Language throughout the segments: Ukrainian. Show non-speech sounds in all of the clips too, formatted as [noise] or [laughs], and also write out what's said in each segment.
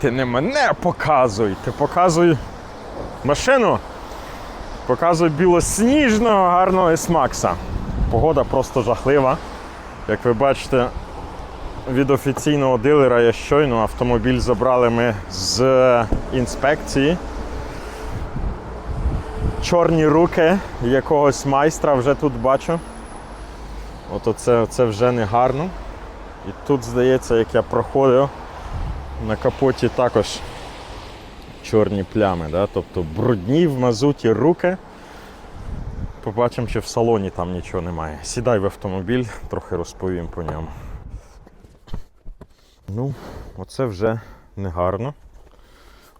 Ти не мене показуй, ти показуй машину. Показуй білосніжного гарного S-Max. Погода просто жахлива. Як ви бачите, від офіційного дилера я щойно автомобіль забрали ми з інспекції. Чорні руки якогось майстра вже тут бачу. От оце, це вже не гарно. І тут, здається, як я проходив, на капоті також чорні плями, да? тобто брудні в мазуті руки. Побачимо, чи в салоні там нічого немає. Сідай в автомобіль, трохи розповім по ньому. Ну, оце вже не гарно.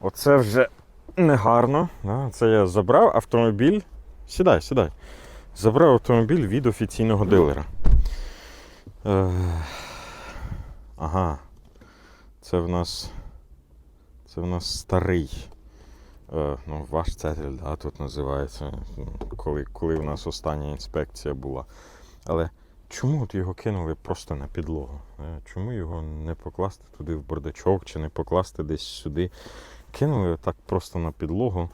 Оце вже не гарно. Да? Це я забрав автомобіль. Сідай, сідай. Забрав автомобіль від офіційного дилера. Е... Ага. Це в нас. Це в нас старий. Е, ну, ваш цетель, да, тут називається. Коли, коли в нас остання інспекція була. Але чому от його кинули просто на підлогу? Е, Чому його не покласти туди в бардачок чи не покласти десь сюди? Кинули так просто на підлогу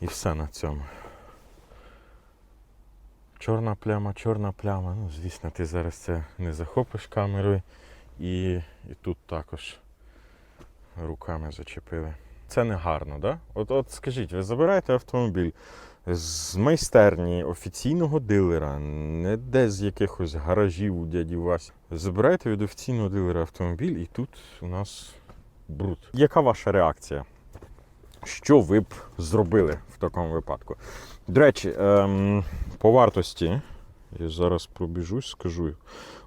і все на цьому. Чорна пляма, чорна пляма. Ну, звісно, ти зараз це не захопиш камерою. І, і тут також руками зачепили. Це не гарно, да? От, от скажіть, ви забираєте автомобіль з майстерні офіційного дилера, не де з якихось гаражів у дяді Васі. Забираєте від офіційного дилера автомобіль, і тут у нас бруд. Яка ваша реакція? Що ви б зробили в такому випадку? До речі, ем, по вартості, я зараз пробіжусь, скажу.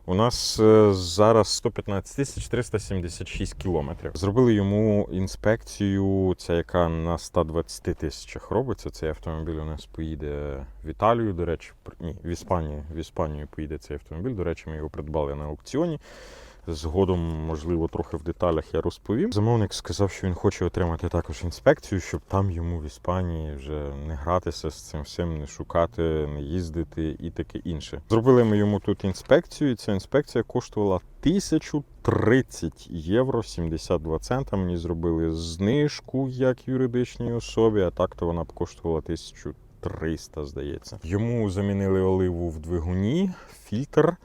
У нас е, зараз 115 тисяч 376 кілометрів. Зробили йому інспекцію, ця яка на 120 тисячах робиться. Цей автомобіль у нас поїде в Італію, до речі, ні, в Іспанію. В Іспанію поїде цей автомобіль. До речі, ми його придбали на аукціоні. Згодом, можливо, трохи в деталях я розповім. Замовник сказав, що він хоче отримати також інспекцію, щоб там йому в Іспанії вже не гратися з цим всім, не шукати, не їздити і таке інше. Зробили ми йому тут інспекцію. і Ця інспекція коштувала 1030 євро 72 цента. Мені зробили знижку як юридичній особі, а так то вона б коштувала 1300, здається. Йому замінили оливу в двигуні, фільтр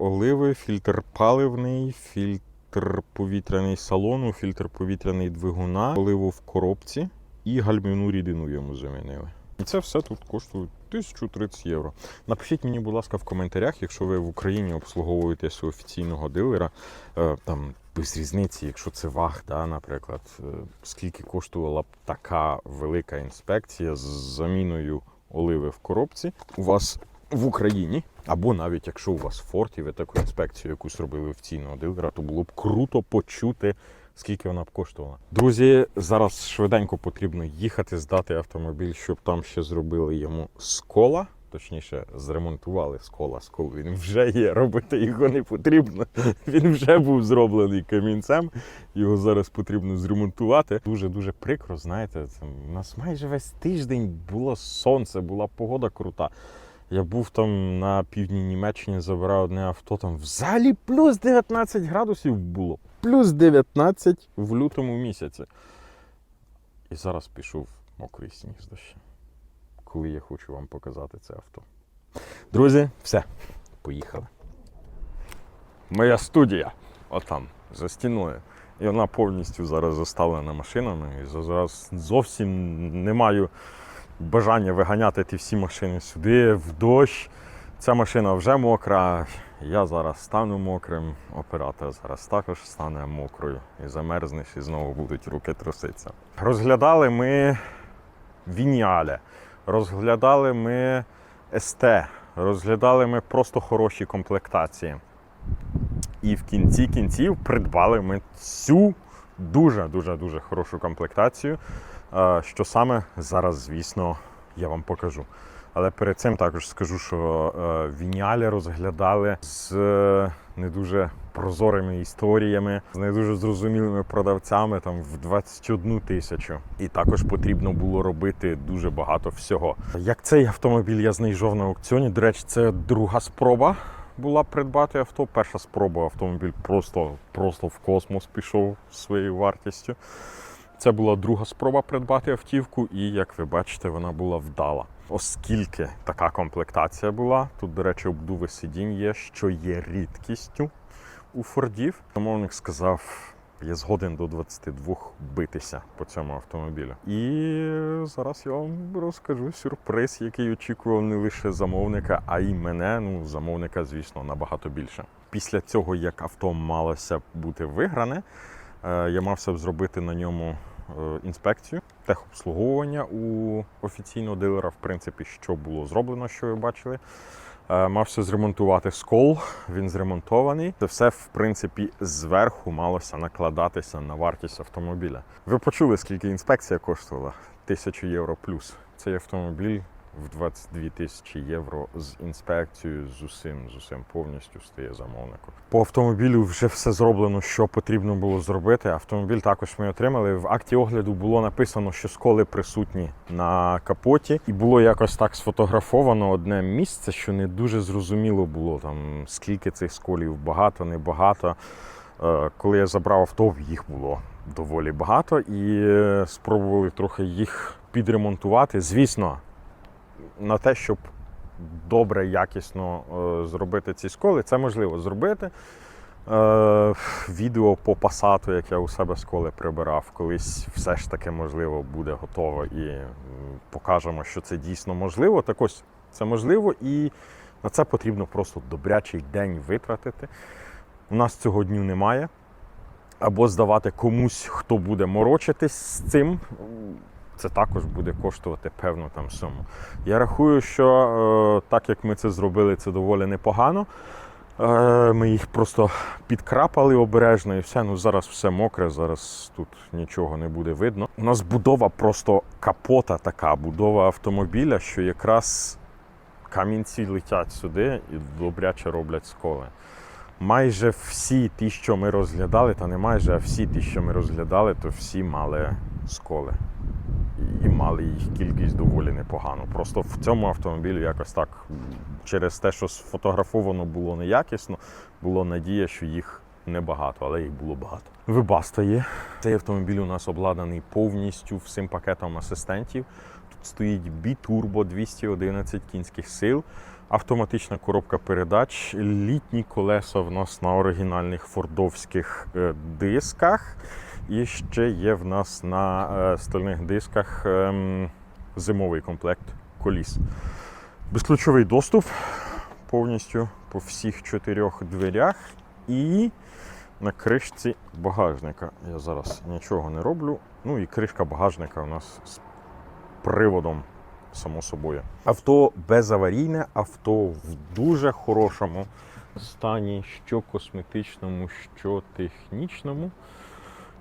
оливи, фільтр паливний, фільтр повітряний салону, фільтр повітряний двигуна, оливу в коробці і гальмівну рідину йому замінили. І це все тут коштує 1030 євро. Напишіть мені, будь ласка, в коментарях, якщо ви в Україні обслуговуєтеся офіційного дилера, е, там без різниці, якщо це ваг, да, наприклад, е, скільки коштувала б така велика інспекція з заміною оливи в коробці у вас в Україні, або навіть якщо у вас в форті ви таку інспекцію якусь робили офіційного дилера, то було б круто почути, скільки вона б коштувала. Друзі, зараз швиденько потрібно їхати, здати автомобіль, щоб там ще зробили йому скола. Точніше, зремонтували скола. Скол він вже є, робити його не потрібно. [laughs] Він вже був зроблений камінцем. Його зараз потрібно зремонтувати. Дуже дуже прикро. Знаєте, це у нас майже весь тиждень було сонце, була погода крута. Я був там на півдні Німеччині, забирав одне авто, там взагалі плюс 19 градусів було. Плюс 19 в лютому місяці. І зараз пішов мокрий сніг з дощем. Коли я хочу вам показати це авто. Друзі, все, поїхали. Моя студія, отам, за стіною. І вона повністю зараз заставлена машинами. І зараз зовсім не маю бажання виганяти ті всі машини сюди, в дощ. Ця машина вже мокра. Я зараз стану мокрим, оператор зараз також стане мокрою і замерзнеш, і знову будуть руки труситися. Розглядали ми Вініале, розглядали ми СТ, розглядали ми просто хороші комплектації. І в кінці кінців придбали ми цю дуже дуже дуже хорошу комплектацію. Що саме зараз, звісно, я вам покажу. Але перед цим також скажу, що е, Вініалі розглядали з е, не дуже прозорими історіями, з не дуже зрозумілими продавцями там в 21 тисячу. І також потрібно було робити дуже багато всього. Як цей автомобіль я знайшов на аукціоні. До речі, це друга спроба була придбати авто. Перша спроба автомобіль просто, просто в космос пішов своєю вартістю. Це була друга спроба придбати автівку, і як ви бачите, вона була вдала. Оскільки така комплектація була, тут, до речі, обдуви сидінь є, що є рідкістю у Фордів. Замовник сказав, я згоден до 22 битися по цьому автомобілю. І зараз я вам розкажу сюрприз, який очікував не лише замовника, а й мене. Ну, замовника, звісно, набагато більше. Після цього, як авто малося бути вигране, е, я мався б зробити на ньому інспекцію, техобслуговування у офіційного дилера, в принципі, що було зроблено, що ви бачили. Е, Мався зремонтувати скол, він зремонтований. Це все, в принципі, зверху малося накладатися на вартість автомобіля. Ви почули, скільки інспекція коштувала? Тисячу євро плюс. Цей автомобіль в 22 тисячі євро з інспекцією, з усім, з усім повністю стає замовником. По автомобілю вже все зроблено, що потрібно було зробити. Автомобіль також ми отримали. В акті огляду було написано, що сколи присутні на капоті, і було якось так сфотографовано одне місце, що не дуже зрозуміло було там скільки цих сколів, багато, небагато. Е, Коли я забрав авто, їх було доволі багато, і е, спробували трохи їх підремонтувати. Звісно, на те, щоб добре, якісно е, зробити ці сколи, це можливо зробити. Е, відео по пасату, як я у себе сколи прибирав, колись все ж таки можливо буде готово і покажемо, що це дійсно можливо. Так ось це можливо, і на це потрібно просто добрячий день витратити. У нас цього дню немає. Або здавати комусь, хто буде морочитись з цим. Це також буде коштувати певну там суму. Я рахую, що е, так як ми це зробили, це доволі непогано. Е, ми їх просто підкрапали обережно і все. Ну зараз все мокре, зараз тут нічого не буде видно. У нас будова просто капота така, будова автомобіля, що якраз камінці летять сюди і добряче роблять сколи. Майже всі ті, що ми розглядали, та не майже, а всі ті, що ми розглядали, то всі мали сколи і мали їх кількість доволі непогану. Просто в цьому автомобілі якось так через те, що сфотографовано було неякісно, було надія, що їх небагато, але їх було багато. Вибаста є. Цей автомобіль у нас обладнаний повністю всім пакетом асистентів. Тут стоїть бітурбо 211 кінських сил. Автоматична коробка передач, літні колеса в нас на оригінальних фордовських е, дисках. І ще є в нас на е, стальних дисках ем, зимовий комплект коліс. Безключовий доступ повністю по всіх чотирьох дверях. І на кришці багажника. Я зараз нічого не роблю. Ну і кришка багажника у нас з приводом, само собою. Авто безаварійне, авто в дуже хорошому стані, що косметичному, що технічному.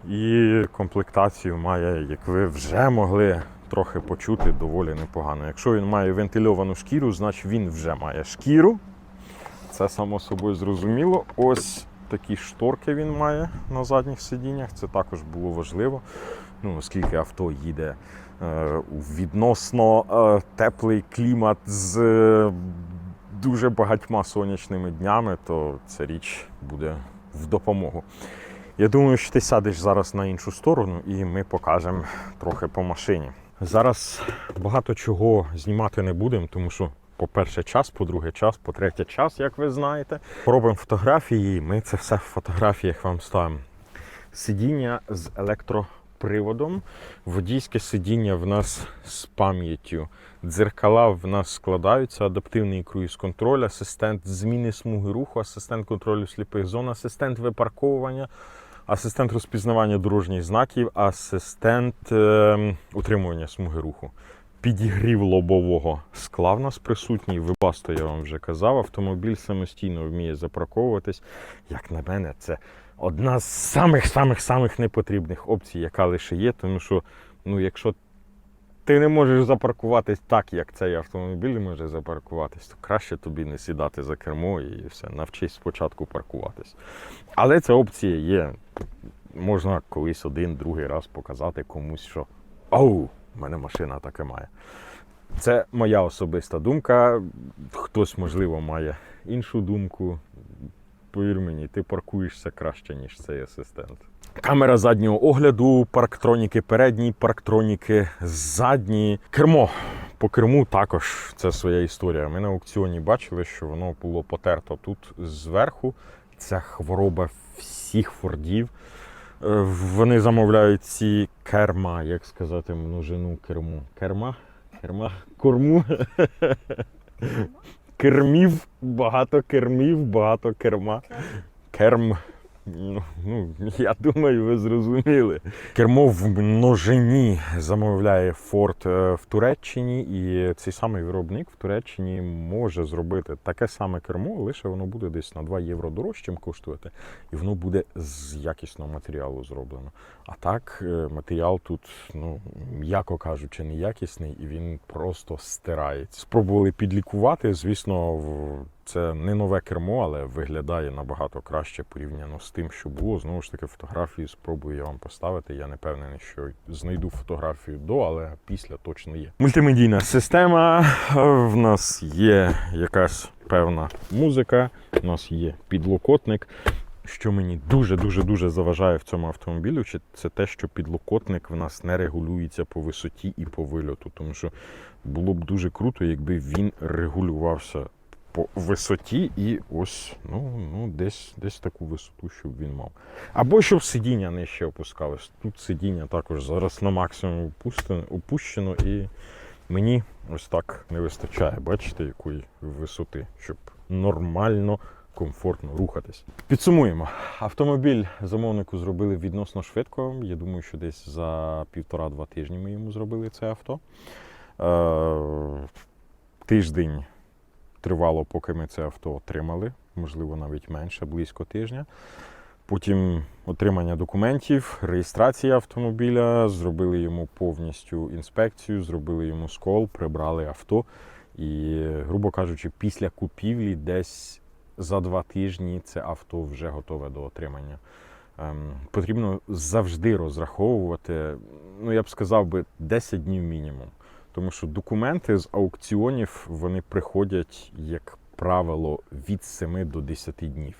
І комплектацію має, як ви вже могли трохи почути, доволі непогано. Якщо він має вентильовану шкіру, значить він вже має шкіру. Це само собою зрозуміло. Ось такі шторки він має на задніх сидіннях. Це також було важливо. Ну, оскільки авто їде відносно е, теплий клімат з е, дуже багатьма сонячними днями, то ця річ буде в допомогу. Я думаю, що ти сядеш зараз на іншу сторону і ми покажемо трохи по машині. Зараз багато чого знімати не будемо, тому що, по-перше, час, по-друге, час, по-третє, час, як ви знаєте. Робимо фотографії, і ми це все в фотографіях вам ставимо. Сидіння з електроприводом, водійське сидіння в нас з пам'яттю. Дзеркала в нас складаються, адаптивний круїз-контроль, асистент зміни смуги руху, асистент контролю сліпих зон, асистент випарковування, асистент розпізнавання дорожніх знаків, асистент е, утримування смуги руху. Підігрів лобового скла в нас присутній. Вибасто, я вам вже казав. Автомобіль самостійно вміє запарковуватись. Як на мене, це одна з самих-самих-самих непотрібних опцій, яка лише є. Тому що, ну, якщо ти не можеш запаркуватись так, як цей автомобіль може запаркуватись, то краще тобі не сідати за кермо і все, навчись спочатку паркуватись. Але ця опція є. Можна колись один, другий раз показати комусь, що оу, в мене машина таке має. Це моя особиста думка. Хтось, можливо, має іншу думку. Повір мені, ти паркуєшся краще, ніж цей асистент. Камера заднього огляду, парктроніки передні, парктроніки задні. Кермо. По керму також це своя історія. Ми на аукціоні бачили, що воно було потерто тут зверху. Це хвороба всіх фордів. Вони замовляють ці керма, як сказати, множину керму. Керма? Керма? Корму. Кермів, багато кермів, багато керма. Керм. Ну, ну, я думаю, ви зрозуміли. Кермо в множині замовляє Ford е, в Туреччині, і цей самий виробник в Туреччині може зробити таке саме кермо, лише воно буде десь на 2 євро дорожчим коштувати, і воно буде з якісного матеріалу зроблено. А так, е, матеріал тут, ну, м'яко кажучи, неякісний, і він просто стирається. Спробували підлікувати. Звісно, в- це не нове кермо, але виглядає набагато краще порівняно з тим, що було. Знову ж таки, фотографії спробую я вам поставити. Я не певний, що знайду фотографію до, але після точно є. Мультимедійна система. В нас є якась певна музика, у нас є підлокотник. Що мені дуже дуже заважає в цьому автомобілю, чи- це те, що підлокотник в нас не регулюється по висоті і по вильоту. Тому що було б дуже круто, якби він регулювався по висоті і ось ну, ну, десь, десь таку висоту, щоб він мав. Або щоб сидіння нижче опускалось. Тут сидіння також зараз на максимум опущено, і мені ось так не вистачає, бачите, якої висоти, щоб нормально, комфортно рухатись. Підсумуємо. Автомобіль замовнику зробили відносно швидко. Я думаю, що десь за півтора-два тижні ми йому зробили це авто. Е, тиждень тривало, поки ми це авто отримали, можливо, навіть менше, близько тижня. Потім отримання документів, реєстрація автомобіля, зробили йому повністю інспекцію, зробили йому скол, прибрали авто. І, грубо кажучи, після купівлі десь за два тижні це авто вже готове до отримання. Ем, потрібно завжди розраховувати, ну я б сказав би, 10 днів мінімум. Тому що документи з аукціонів вони приходять, як правило, від 7 до 10 днів.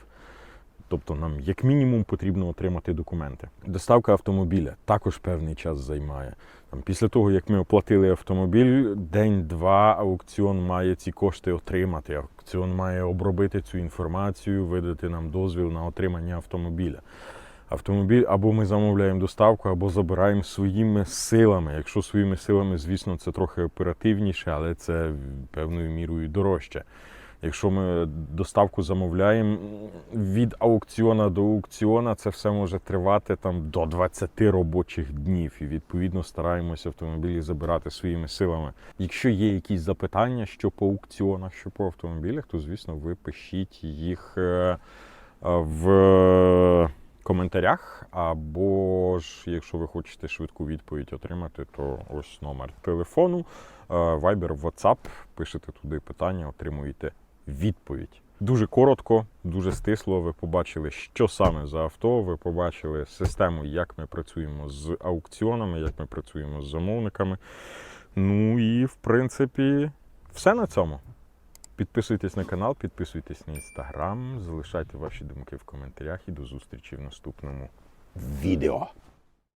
Тобто нам як мінімум потрібно отримати документи. Доставка автомобіля також певний час займає. Там, після того, як ми оплатили автомобіль, день-два аукціон має ці кошти отримати. Аукціон має обробити цю інформацію, видати нам дозвіл на отримання автомобіля. Автомобіль або ми замовляємо доставку, або забираємо своїми силами. Якщо своїми силами, звісно, це трохи оперативніше, але це певною мірою дорожче. Якщо ми доставку замовляємо від аукціона до аукціона, це все може тривати там до 20 робочих днів. І відповідно стараємося автомобілі забирати своїми силами. Якщо є якісь запитання, що по аукціонах, що по автомобілях, то звісно ви пишіть їх е, е, в коментарях. Або ж, якщо ви хочете швидку відповідь отримати, то ось номер телефону, е, Viber, WhatsApp, пишете туди питання, отримуєте відповідь. Дуже коротко, дуже стисло. Ви побачили, що саме за авто. Ви побачили систему, як ми працюємо з аукціонами, як ми працюємо з замовниками. Ну і в принципі, все на цьому. Підписуйтесь на канал, підписуйтесь на інстаграм, залишайте ваші думки в коментарях і до зустрічі в наступному відео.